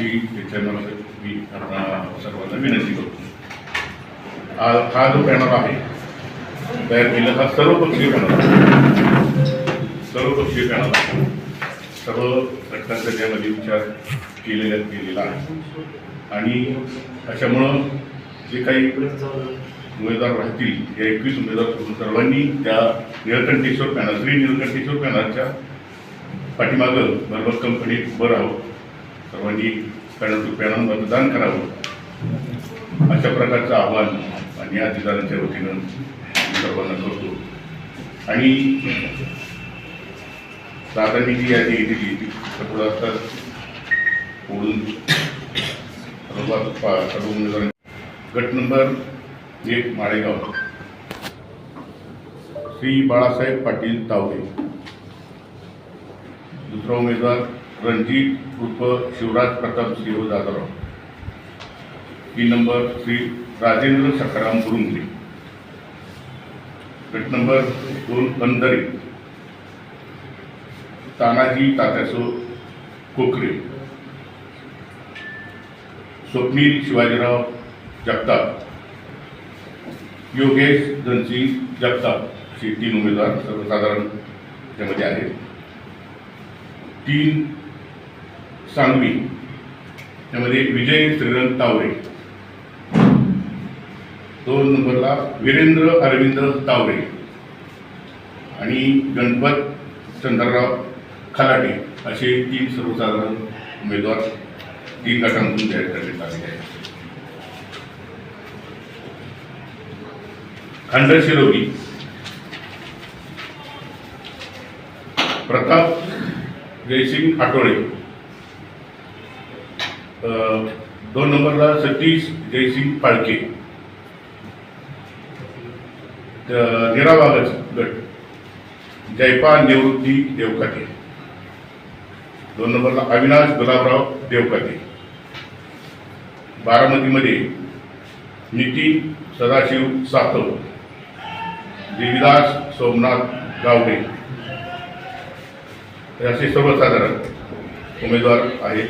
अशी त्याच्यामध्ये मी आपणा सर्वांना विनंती करतो. आज हा जो पॅनल आहे तयार केलेला हा सर्वपक्षीय पॅनल आहे. सर्वपक्षीय पॅनल आहे. सर्व घटकांचा त्यामध्ये विचार केलेला केलेला आहे. आणि अशामुळं जे काही उमेदवार राहतील या एकवीस उमेदवार करून सर्वांनी त्या निळकंठेश्वर पॅनल श्री निळकंठेश्वर पॅनलच्या पाठीमागं भरभक्कमपणे कंपनीत उभं राहावं. सर्वांनी पॅनल टू मतदान करावं. अशा प्रकारचं आव्हान आणि अधिकाऱ्यांच्या वतीनं सर्वांना करतो. आणि दादांनी जी यादी दिली. ती थोडं असतात ओढून सर्व सर्व उमेदवार गट नंबर एक माळेगाव. श्री बाळासाहेब पाटील तावडे. दुसरा उमेदवार रणजित उर्फ शिवराज प्रताप सिंह जाधवराव तीन नंबर श्री राजेंद्र सखाराम गुरुंगले गट नंबर दोन अंधरे तानाजी तात्यासो कोकरे. स्वप्नील शिवाजीराव जगताप. योगेश धनसिंग जगताप. असे तीन उमेदवार सर्वसाधारण त्यामध्ये आहेत. तीन सांगवी. त्यामध्ये विजय श्रीरंग तावरे दोन नंबरला वीरेंद्र अरविंद तावरे आणि गणपत चंद्रराव खलाटे असे तीन सर्वसाधारण उमेदवार तीन गटांमधून जाहीर करण्यात आले आहेत. खंड शिरोगी प्रताप जयसिंग आठवडे दोन नंबरला सतीश जयसिंग फाळके त- गट. जयपाल निवृत्ती देवकाते दोन नंबरला अविनाश गुलाबराव देवकाते बारामतीमध्ये नितीन सदाशिव सातव. देवीदास सोमनाथ गावडे. असे सर्वसाधारण उमेदवार आहेत.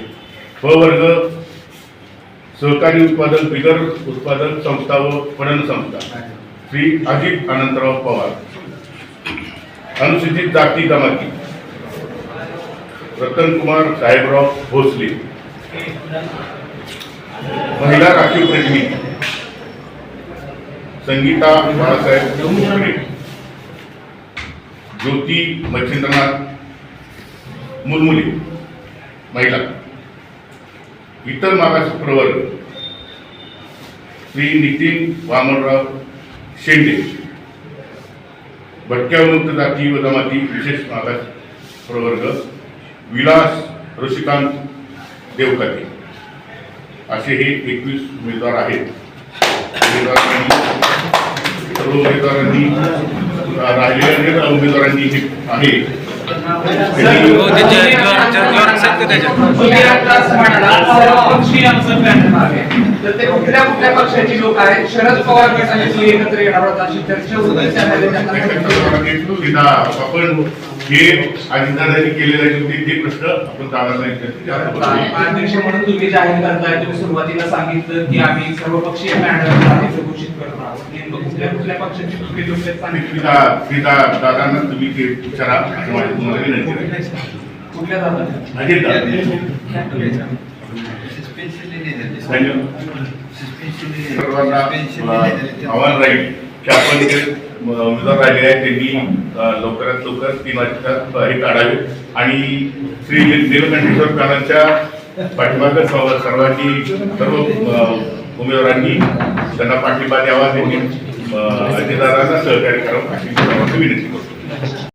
ब वर्ग सहकारी उत्पादन बिगर उत्पादन संस्था व पणन संस्था. श्री अजित अनंतराव पवार. अनुसूचित जाती जमाती. रतनकुमार साहेबराव भोसले. महिला राखीव प्रतिनिधी संगीता बाळासाहेब ज्योती मच्छिंद्रनाथ मुलमुली. महिला. इतर मागास प्रवर्ग. श्री नितीन वामनराव शेंडे. भटक्यामुक्त जाती व जमाती विशेष मागास प्रवर्ग. विलास ऋषिकांत देवकाते. असे हे एकवीस उमेदवार आहेत. उमेदवारांनी सर्व उमेदवारांनी राहिलेल्या उमेदवारांनी हे आहे. तर ते कुठल्या कुठल्या पक्षाची लोक आहेत शरद पवार गटाने एकत्र येणार होता अशी चर्चा होती आपण हे अधिकाऱ्यांनी केलेले होते ते प्रश्न आपण दादांना म्हणून तुम्ही जाहीर करताय तुम्ही सुरुवातीला सांगितलं की आम्ही सर्वपक्षीय पॅनल घोषित करणार आहोत. नेमकं कुठल्या कुठल्या पक्षाची तुम्ही लोक सांगितलं दादांना तुम्ही ते विचारा. असं माझी तुम्हाला विनंती आहे. कुठल्या जातात अजित दादा. सर्वांना अ, आव्हान राहील की आपण उमेदवार राहिले आहेत त्यांनी लवकरात लवकर तीन वाजता हे काढावे. आणि श्री नीलकंठेश्वर पॅनलच्या पाठीमागं सर्व सर्वांनी सर्व उमेदवारांनी त्यांना पाठिंबा द्यावा त्यांनी अर्जदारांना सहकार्य करावं अशी विनंती करतो.